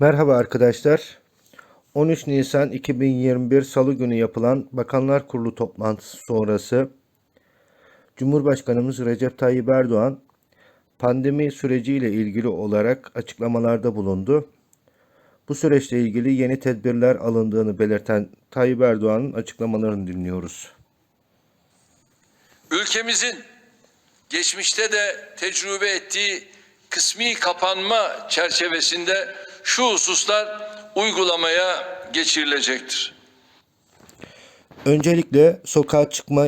Merhaba arkadaşlar. 13 Nisan 2021 Salı günü yapılan Bakanlar Kurulu toplantısı sonrası Cumhurbaşkanımız Recep Tayyip Erdoğan pandemi süreciyle ilgili olarak açıklamalarda bulundu. Bu süreçle ilgili yeni tedbirler alındığını belirten Tayyip Erdoğan'ın açıklamalarını dinliyoruz. Ülkemizin geçmişte de tecrübe ettiği kısmi kapanma çerçevesinde şu hususlar uygulamaya geçirilecektir. Öncelikle sokağa çıkma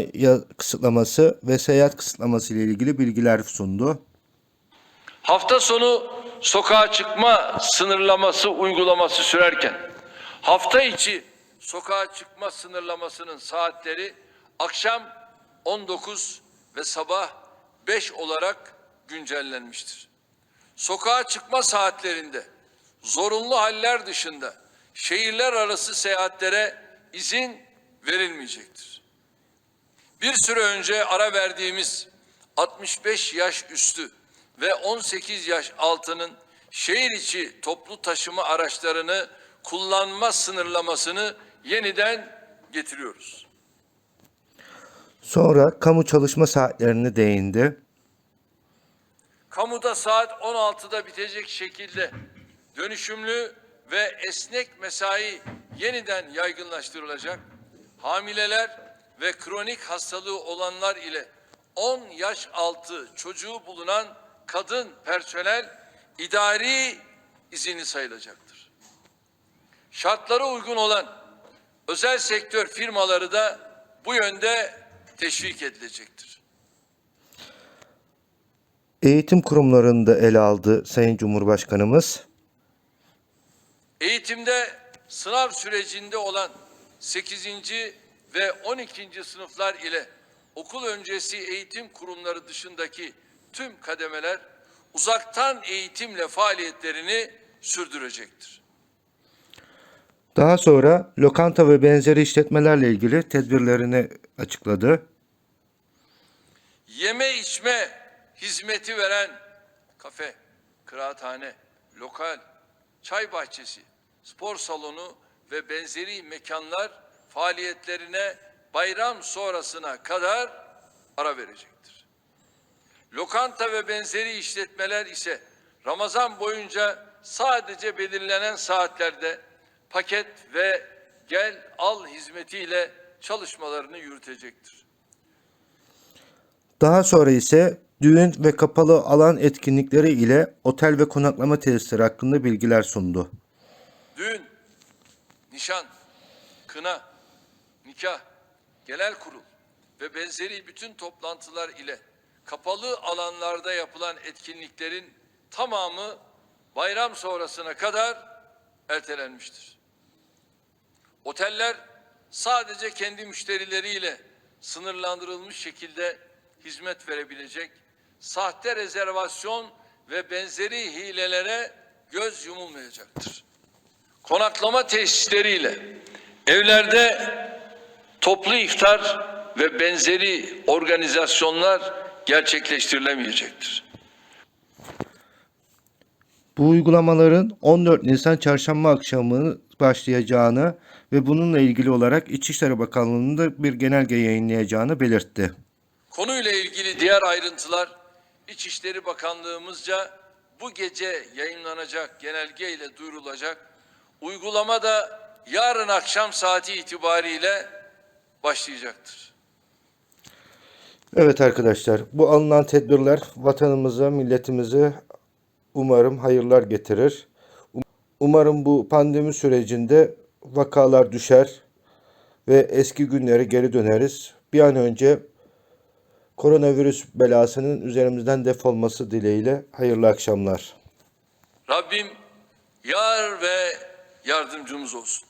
kısıtlaması ve seyahat kısıtlaması ile ilgili bilgiler sundu. Hafta sonu sokağa çıkma sınırlaması uygulaması sürerken hafta içi sokağa çıkma sınırlamasının saatleri akşam 19 ve sabah 5 olarak güncellenmiştir. Sokağa çıkma saatlerinde zorunlu haller dışında şehirler arası seyahatlere izin verilmeyecektir. Bir süre önce ara verdiğimiz 65 yaş üstü ve 18 yaş altının şehir içi toplu taşıma araçlarını kullanma sınırlamasını yeniden getiriyoruz. Sonra kamu çalışma saatlerine değindi. Kamuda saat 16'da bitecek şekilde dönüşümlü ve esnek mesai yeniden yaygınlaştırılacak. Hamileler ve kronik hastalığı olanlar ile 10 yaş altı çocuğu bulunan kadın personel idari izinli sayılacaktır. Şartlara uygun olan özel sektör firmaları da bu yönde teşvik edilecektir. Eğitim kurumlarında ele aldı Sayın Cumhurbaşkanımız. Eğitimde sınav sürecinde olan 8. ve 12. sınıflar ile okul öncesi eğitim kurumları dışındaki tüm kademeler uzaktan eğitimle faaliyetlerini sürdürecektir. Daha sonra lokanta ve benzeri işletmelerle ilgili tedbirlerini açıkladı. Yeme içme hizmeti veren kafe, kıraathane, lokal, çay bahçesi, spor salonu ve benzeri mekanlar faaliyetlerine bayram sonrasına kadar ara verecektir. Lokanta ve benzeri işletmeler ise Ramazan boyunca sadece belirlenen saatlerde paket ve gel al hizmetiyle çalışmalarını yürütecektir. Daha sonra ise düğün ve kapalı alan etkinlikleri ile otel ve konaklama tesisleri hakkında bilgiler sundu. düğün, nişan, kına, nikah, genel kurul ve benzeri bütün toplantılar ile kapalı alanlarda yapılan etkinliklerin tamamı bayram sonrasına kadar ertelenmiştir. Oteller sadece kendi müşterileriyle sınırlandırılmış şekilde hizmet verebilecek, sahte rezervasyon ve benzeri hilelere göz yumulmayacaktır konaklama tesisleriyle evlerde toplu iftar ve benzeri organizasyonlar gerçekleştirilemeyecektir. Bu uygulamaların 14 Nisan çarşamba akşamı başlayacağını ve bununla ilgili olarak İçişleri Bakanlığı'nın da bir genelge yayınlayacağını belirtti. Konuyla ilgili diğer ayrıntılar İçişleri Bakanlığımızca bu gece yayınlanacak genelge ile duyurulacak. Uygulama da yarın akşam saati itibariyle başlayacaktır. Evet arkadaşlar, bu alınan tedbirler vatanımıza, milletimize umarım hayırlar getirir. Um- Umarım bu pandemi sürecinde vakalar düşer ve eski günlere geri döneriz. Bir an önce koronavirüs belasının üzerimizden defolması dileğiyle hayırlı akşamlar. Rabbim yar ve yardımcımız olsun.